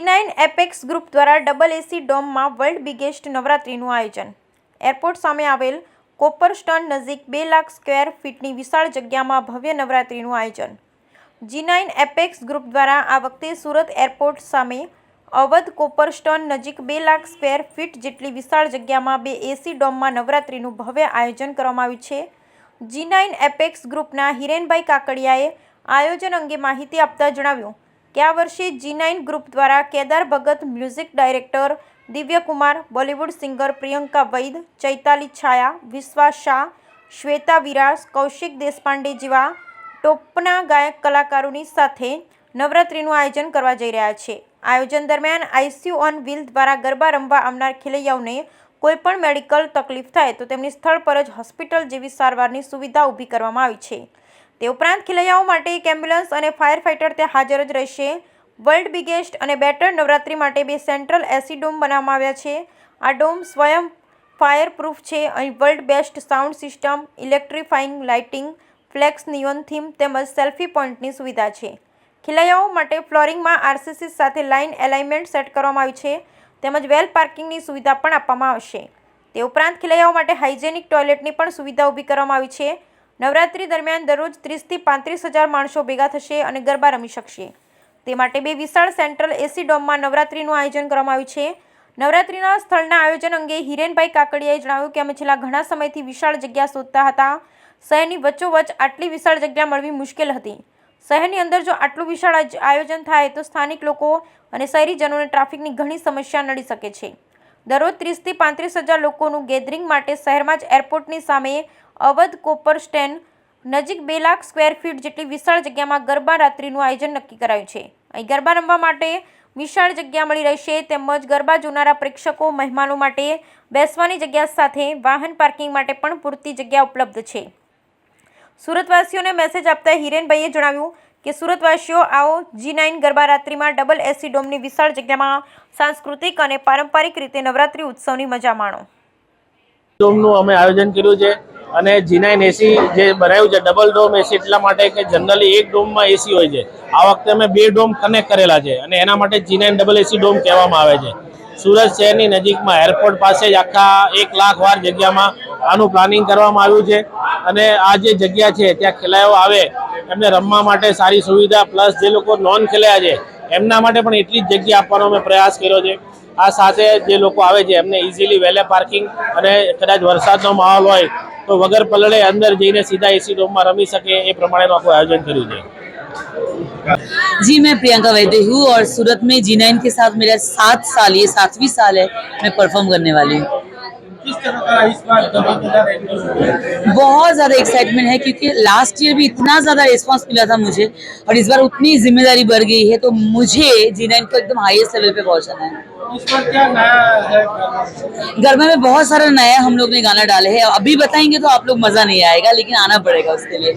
Nine apex group દ્વારા double AC ડોમમાં world biggest નવરાત્રિનું આયોજન. એરપોર્ટ સામે આવેલ કોપરસ્ટન નજીક બે લાખ સ્ક્વેર ફીટની વિશાળ જગ્યામાં ભવ્ય નવરાત્રિનું આયોજન. જી એપેક્સ ગ્રુપ દ્વારા આ વખતે સુરત એરપોર્ટ સામે અવધ કોપરસ્ટોન નજીક બે લાખ સ્ક્વેર ફીટ જેટલી વિશાળ જગ્યામાં બે એસી ડોમમાં નવરાત્રિનું ભવ્ય આયોજન કરવામાં આવ્યું છે. જી નાઇન એપેક્સ ગ્રુપના હિરેનભાઈ કાકડિયાએ આયોજન અંગે માહિતી આપતા જણાવ્યું કે આ વર્ષે જી નાઇન ગ્રુપ દ્વારા Kedar Bhagat music director Divyakumar, Bollywood singer Priyanka Vaid, Chaitali Chhaya, Vishwa Shah, Shweta Viras, Kaushik Deshpande જેવા ટોપના ગાયક કલાકારોની સાથે નવરાત્રિનું આયોજન કરવા જઈ રહ્યા છે. આયોજન દરમિયાન આઈસીયુ ઓન વ્હીલ દ્વારા ગરબા રમવા આવનાર ખેલૈયાઓને કોઈપણ મેડિકલ તકલીફ થાય તો તેમની સ્થળ પર જ હોસ્પિટલ જેવી સારવારની સુવિધા ઊભી કરવામાં આવી છે. તે ઉપરાંત ખેલૈયાઓ માટે એક એમ્બ્યુલન્સ અને ફાયર ફાઇટર ત્યાં હાજર જ રહેશે. વર્લ્ડ બિગેસ્ટ અને બેટર નવરાત્રિ માટે બે સેન્ટ્રલ એસી ડોમ બનાવવામાં આવ્યા છે. આ ડોમ સ્વયં ફાયર પ્રૂફ છે. અહીં world best sound system electrifying lighting, flex neon theme તેમજ સેલ્ફી પોઈન્ટની સુવિધા છે. ખેલૈયાઓ માટે ફ્લોરિંગમાં આરસીસી સાથે લાઇન એલાઇનમેન્ટ સેટ કરવામાં આવી છે. તેમજ વેલ પાર્કિંગની સુવિધા પણ આપવામાં આવશે. તે ઉપરાંત ખેલૈયાઓ માટે હાઇજેનિક ટોયલેટની પણ સુવિધા ઊભી કરવામાં આવી છે. નવરાત્રી દરમિયાન દરરોજ ત્રીસથી પાંત્રીસ હજાર માણસો ભેગા થશે અને ગરબા રમી શકશે. તે માટે બે વિશાળ સેન્ટ્રલ એસી ડોમમાં નવરાત્રીનું આયોજન કરવામાં આવ્યું છે. નવરાત્રીના સ્થળના આયોજન અંગે હિરેનભાઈ કાકડિયાએ જણાવ્યું કે અમે છેલ્લા ઘણા સમયથી વિશાળ જગ્યા શોધતા હતા. શહેરની વચ્ચોવચ્ચ આટલી વિશાળ જગ્યા મળવી મુશ્કેલ હતી. શહેરની અંદર જો આટલું વિશાળ આયોજન થાય તો સ્થાનિક લોકો અને શહેરીજનોને ટ્રાફિકની ઘણી સમસ્યા નડી શકે છે. દરરોજ ત્રીસથી પાંત્રીસ હજાર લોકોનું ગેધરિંગ માટે શહેરમાં જ એરપોર્ટની સામે અવધ કોપર સ્ટેન્ડ નજીક બે લાખ સ્ક્વેર ફીટ જેટલી વિશાળ જગ્યામાં ગરબા રાત્રિનું આયોજન નક્કી કરાયું છે. અહીં ગરબા રમવા માટે વિશાળ જગ્યા મળી રહેશે તેમજ ગરબા જોનારા પ્રેક્ષકો, મહેમાનો માટે બેસવાની જગ્યા સાથે વાહન પાર્કિંગ માટે પણ પૂરતી જગ્યા ઉપલબ્ધ છે. સુરતવાસીઓને મેસેજ આપતા હિરેનભાઈએ જણાવ્યું કે સુરતવાસીઓ આવો જી નાઇન ગરબા રાત્રિમાં ડબલ એસી ડોમની વિશાળ જગ્યામાં સાંસ્કૃતિક અને પારંપરિક રીતે નવરાત્રિ ઉત્સવની મજા માણો. ડોમનું અમે આયોજન કર્યું છે અને જીનાઇન એસી જે બનાવ્યું છે ડબલ ડોમ એસી એટલા માટે કે જનરલી એક ડોમમાં એસી હોય છે. આ વખતે અમે બે ડોમ કનેક્ટ કરેલા છે અને એના માટે જીનાઇન ડબલ એસી ડોમ કહેવામાં આવે છે. સુરત શહેરની નજીકમાં એરપોર્ટ પાસે જ આખા એક લાખ વાર જગ્યામાં આનું પ્લાનિંગ કરવામાં આવ્યું છે અને આ જે જગ્યા છે, ત્યાં ખેલાયો આવે એમને રમવા માટે સારી સુવિધા પ્લસ જે લોકો નોન ખેલાયા છે એમના માટે પણ એટલી જ જગ્યા આપવાનો અમે પ્રયાસ કર્યો છે આ સાથે જે લોકો આવે છે એમને ઇઝીલી વેલે પાર્કિંગ અને કદાચ વરસાદનો માહોલ હોય તો વગર પલળે અંદર જઈને સીધા એસી ડોમમાં રમી શકે એ પ્રમાણેનું આખું આયોજન કર્યું છે जी मैं प्रियंका वैद्य हूँ और सूरत में जी नाइन के साथ मेरा सात साल ये सातवीं साल है मैं परफॉर्म करने वाली हूँ बहुत ज़्यादा एक्साइटमेंट है क्योंकि लास्ट ईयर भी इतना ज़्यादा रिस्पांस मिला था मुझे और इस बार उतनी ज़िम्मेदारी बढ़ गई है तो मुझे जी नाइन को एकदम हाईएस्ट लेवल पे पहुंचाना है। इस बार क्या नया है गरबा में बहुत सारा नया हम लोग ने गाना डाले हैं। अभी बताएँगे तो आप लोग मज़ा नहीं आएगा लेकिन आना पड़ेगा उसके लिए।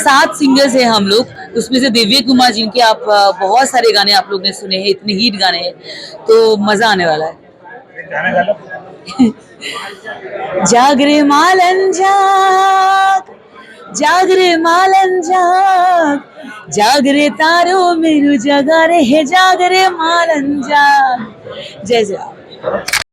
सात सिंगर्स हैं हम लोग। उसमें से दिव्य कुमार जिनके आप बहुत सारे गाने आप लोग ने सुने हैं, इतने हिट गाने हैं तो मज़ा आने वाला है। जाग रे मालन जाग जाग रे मालन जाग जाग रे तारो मेरू जगा रे हे जाग रे मालन जाग। जय जय।